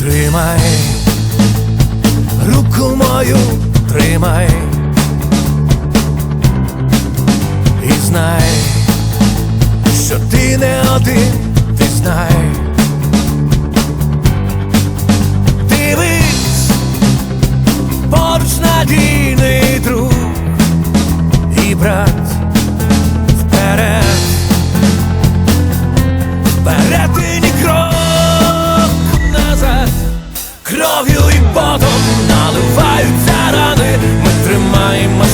Тримай, руку мою тримай. І знай, що ти не один, ти знай. Дивись, поруч надійний друг і брат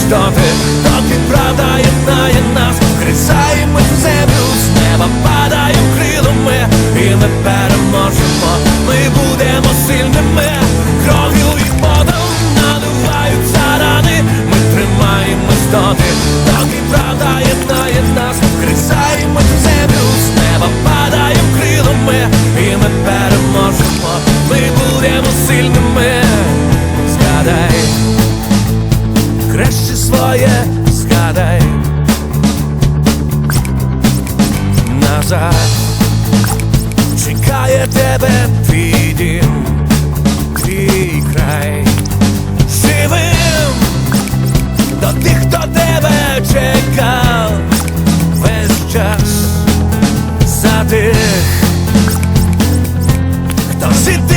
доти, доки правда єднає нас, вгризаємось в землю, з неба падає крилами, і ми переможемо, ми будемо сильними, кров'ю і потом надуваються рани, ми тримаємось доти, доки правда своє згадай. Назад, чекає тебе твій дім, твій край. Живим до тих, хто тебе чекав. Весь час за тих, хто житиме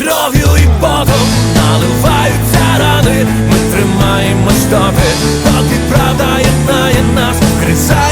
кров'ю і потом наливаються рани, ми тримаємось доти, поки правда єднає нас, вгризає